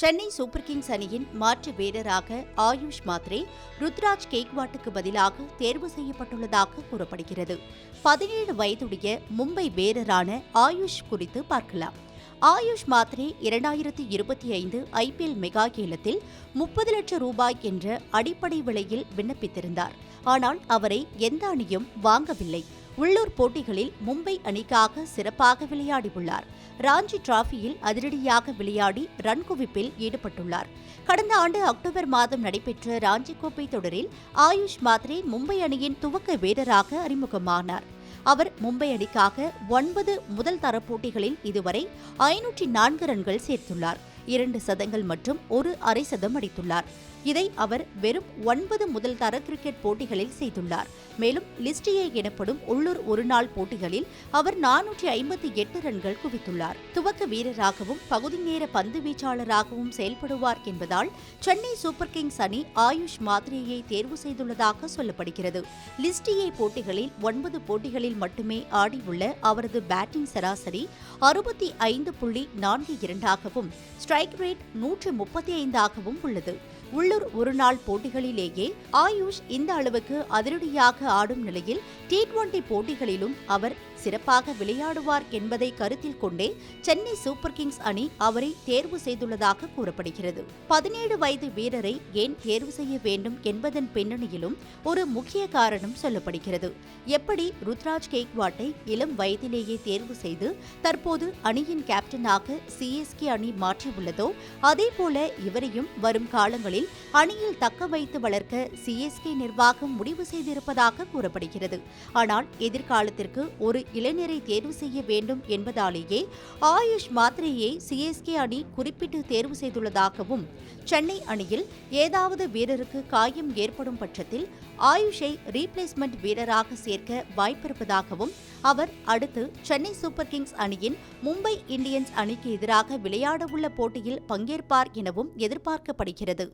Chennai super Kings அணியின் மாற்று வீரராக ஆயுஷ் மாத்ரே ருத்ராஜ் கேக்வாட்டுக்கு பதிலாக தேர்வு செய்யப்பட்டுள்ளதாக கூறப்படுகிறது. பதினேழு வயதுடைய மும்பை வீரரான ஆயுஷ் குறித்து பார்க்கலாம். ஆயுஷ் மாத்ரே இரண்டாயிரத்தி இருபத்தி ஐந்து ஐபிஎல் மெகா ஏலத்தில் முப்பது லட்சம் ரூபாய் என்ற அடிப்படை விலையில் விண்ணப்பித்திருந்தார். ஆனால் அவரை எந்த அணியும் வாங்கவில்லை. உள்ளூர் போட்டிகளில் மும்பை அணிக்காக சிறப்பாக விளையாடியுள்ளார். ராஞ்சி டிராஃபியில் அதிரடியாக விளையாடி ரன் குவிப்பில் ஈடுபட்டுள்ளார். கடந்த ஆண்டு அக்டோபர் மாதம் நடைபெற்ற ராஞ்சி கோப்பை தொடரில் ஆயுஷ் மாத்ரே மும்பை அணியின் துவக்க வீரராக அறிமுகமானார். அவர் மும்பை அணிக்காக ஒன்பது முதல் தர போட்டிகளில் இதுவரை ஐநூற்றி நான்கு ரன்கள் சேர்த்துள்ளார். இரண்டு சதங்கள் மற்றும் ஒரு அரை சதம் அடித்துள்ளார். இதை அவர் வெறும் ஒன்பது முதல் தர கிரிக்கெட் போட்டிகளில் செய்துள்ளார். மேலும் லிஸ்டியே எனப்படும் உள்ளூர் ஒருநாள் போட்டிகளில் அவர் நானூற்றி ஐம்பத்தி எட்டு ரன்கள் குவித்துள்ளார். துவக்க வீரராகவும் பகுதி நேர பந்து வீச்சாளராகவும் செயல்படுவார் என்பதால் சென்னை சூப்பர் கிங்ஸ் அணி ஆயுஷ் மாதிரியை தேர்வு செய்துள்ளதாக சொல்லப்படுகிறது. லிஸ்டியே போட்டிகளில் ஒன்பது போட்டிகளில் மட்டுமே ஆடியுள்ள அவரது பேட்டிங் சராசரி அறுபத்தி ஐந்து புள்ளி நான்கு இரண்டாகவும் ஸ்ட்ரைக் ரேட் நூற்று முப்பத்தி ஐந்தாகவும் உள்ளது. உள்ளூர் ஒருநாள் போட்டிகளிலேயே ஆயுஷ் இந்த அளவுக்கு அதிரடியாக ஆடும் நிலையில் டி டுவெண்டி போட்டிகளிலும் அவர் சிறப்பாக விளையாடுவார் என்பதை கருத்தில் கொண்டே சென்னை சூப்பர் கிங்ஸ் அணி அவரை தேர்வு செய்துள்ளதாக கூறப்படுகிறது. பதினேழு வயது வீரரை ஏன் தேர்வு செய்ய வேண்டும் என்பதன் பின்னணியிலும் ஒரு முக்கிய காரணம் சொல்லப்படுகிறது. எப்படி ருத்ராஜ் கேக்வாட்டை இளம் வயதிலேயே தேர்வு செய்து தற்போது அணியின் கேப்டனாக சிஎஸ்கே அணி மாற்றியுள்ளதோ அதேபோல இவரையும் வரும் காலங்களில் அணியில் தக்க வைத்து வளர்க்க சிஎஸ்கே நிர்வாகம் முடிவு செய்திருப்பதாக கூறப்படுகிறது. ஆனால் எதிர்காலத்திற்கு ஒரு இளைஞரை தேர்வு செய்ய வேண்டும் என்பதாலேயே ஆயுஷ் மாத்ரேயை சிஎஸ்கே அணி குறிப்பிட்டு தேர்வு செய்துள்ளதாகவும் சென்னை அணியில் ஏதாவது வீரருக்கு காயம் ஏற்படும் பட்சத்தில் ஆயுஷை ரீப்ளேஸ்மெண்ட் வீரராக சேர்க்க வாய்ப்பிருப்பதாகவும் அவர் அடுத்து சென்னை சூப்பர் கிங்ஸ் அணியின் மும்பை இந்தியன்ஸ் அணிக்கு எதிராக விளையாடவுள்ள போட்டியில் பங்கேற்பார் எனவும் எதிர்பார்க்கப்படுகிறது.